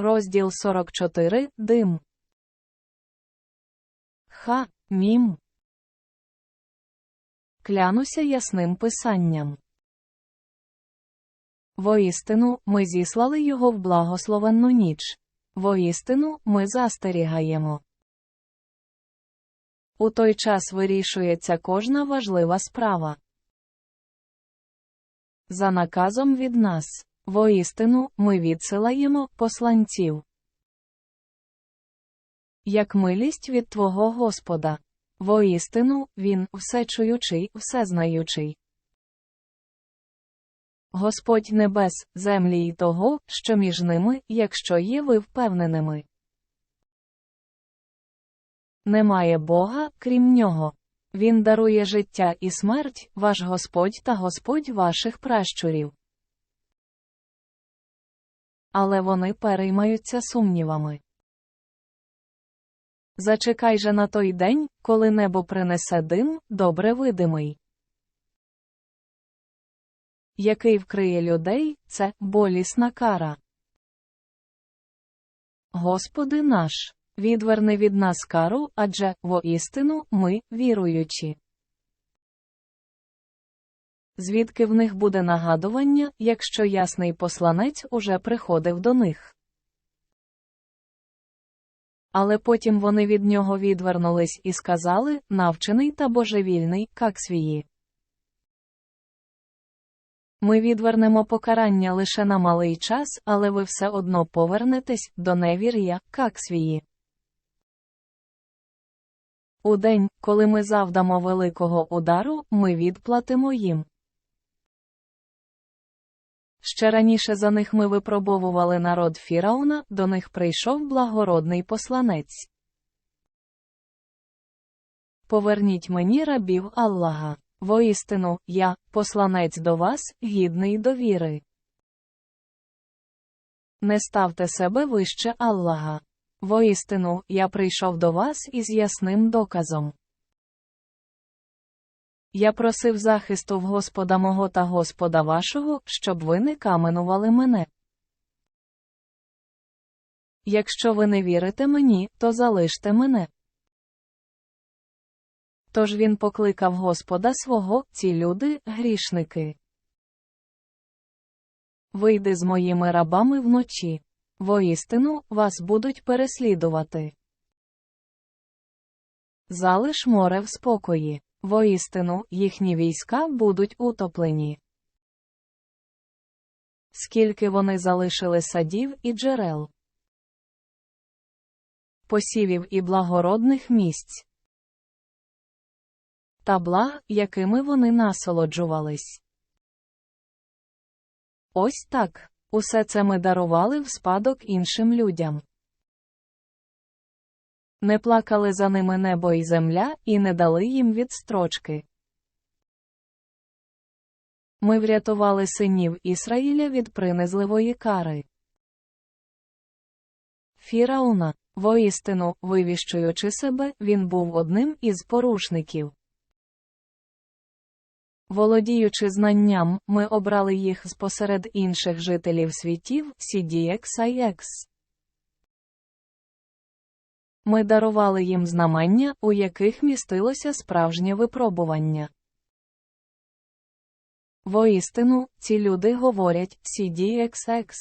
Розділ 44 Дим. Ха, мім. Клянуся ясним писанням. Воістину, ми зіслали його в благословенну ніч. Воістину, ми застерігаємо. У той час вирішується кожна важлива справа. За наказом від нас, воістину, ми відсилаємо посланців. Як милість від Твого Господа. Воістину, Він всечуючий, всезнаючий. Господь небес, землі й того, що між ними, якщо є ви впевненими. Немає Бога, крім нього. Він дарує життя і смерть, ваш Господь та Господь ваших пращурів. Але вони переймаються сумнівами. Зачекай же на той день, коли небо принесе дим, добре видимий. Який вкриє людей, це болісна кара. Господи наш, відверни від нас кару, адже воістину ми віруючі. Звідки в них буде нагадування, якщо ясний посланець уже приходив до них? Але потім вони від нього відвернулись і сказали, навчений та божевільний, как свії. Ми відвернемо покарання лише на малий час, але ви все одно повернетесь до невір'я, как свії. У день, коли ми завдамо великого удару, ми відплатимо їм. Ще раніше за них ми випробовували народ Фірауна, до них прийшов благородний посланець. Поверніть мені рабів Аллаха. Воістину, я, посланець до вас, гідний довіри. Не ставте себе вище Аллаха. Воістину, я прийшов до вас із ясним доказом. Я просив захисту в Господа мого та Господа вашого, щоб ви не каменували мене. Якщо ви не вірите мені, то залиште мене. Тож він покликав Господа свого, ці люди, грішники. Вийди з моїми рабами вночі. Воістину, вас будуть переслідувати. Залиш море в спокої. Воістину, їхні війська будуть утоплені. Скільки вони залишили садів і джерел, посівів і благородних місць, та благ, якими вони насолоджувались. Ось так, усе це ми дарували в спадок іншим людям. Не плакали за ними небо і земля, і не дали їм відстрочки. Ми врятували синів Ісраїля від принизливої кари. Фірауна, воістину, вивіщуючи себе, він був одним із порушників. Володіючи знанням, ми обрали їх спосеред інших жителів світів CDXIX. Ми дарували їм знамення, у яких містилося справжнє випробування. Воістину, ці люди говорять CDXX.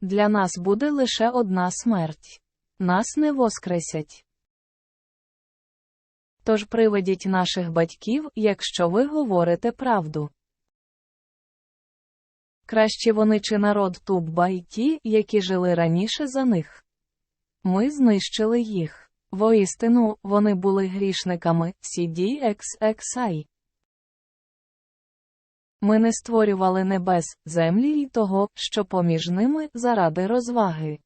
Для нас буде лише одна смерть. Нас не воскресять. Тож приведіть наших батьків, якщо ви говорите правду. Краще вони чи народ Тубба й ті, які жили раніше за них. Ми знищили їх. Воістину, вони були грішниками CDXXI. Ми не створювали небес, землі й того, що поміж ними заради розваги.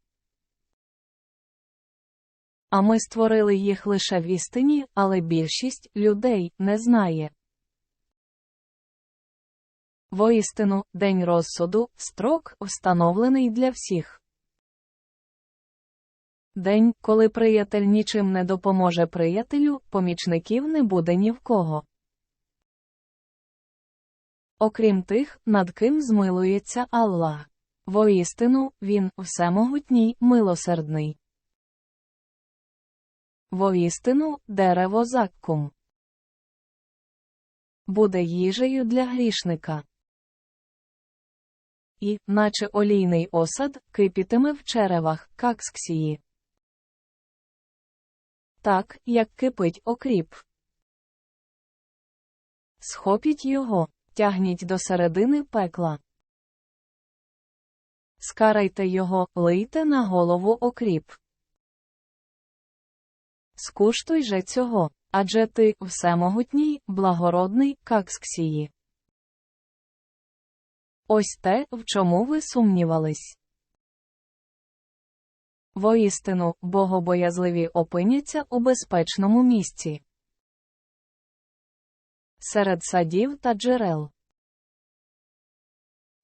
А ми створили їх лише в істині, але більшість людей не знає. Воістину, день розсуду, строк, встановлений для всіх. День, коли приятель нічим не допоможе приятелю, помічників не буде ні в кого. Окрім тих, над ким змилується Аллах. Воістину, він всемогутній, милосердний. Воістину, дерево заккум. Буде їжею для грішника. І, наче олійний осад, кипітиме в черевах каксксії. Так, як кипить окріп. Схопіть його, тягніть до середини пекла. Скарайте його, лийте на голову окріп. Скуштуй же цього, адже ти всемогутній, благородний, каксксії. Ось те, в чому ви сумнівались. Воістину, богобоязливі опиняться у безпечному місці. Серед садів та джерел.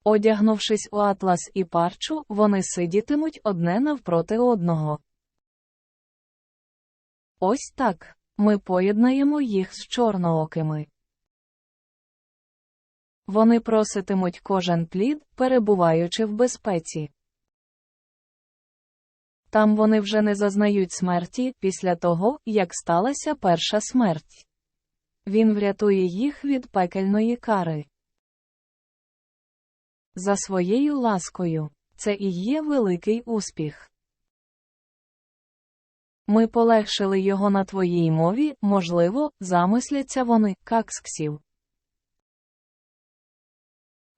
Одягнувшись у атлас і парчу, вони сидітимуть одне навпроти одного. Ось так ми поєднаємо їх з чорноокими. Вони проситимуть кожен плід, перебуваючи в безпеці. Там вони вже не зазнають смерті після того, як сталася перша смерть. Він врятує їх від пекельної кари. За своєю ласкою. Це і є великий успіх. Ми полегшили його на твоїй мові, можливо, замисляться вони, каксксів.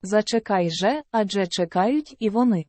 Зачекай же, адже чекають і вони.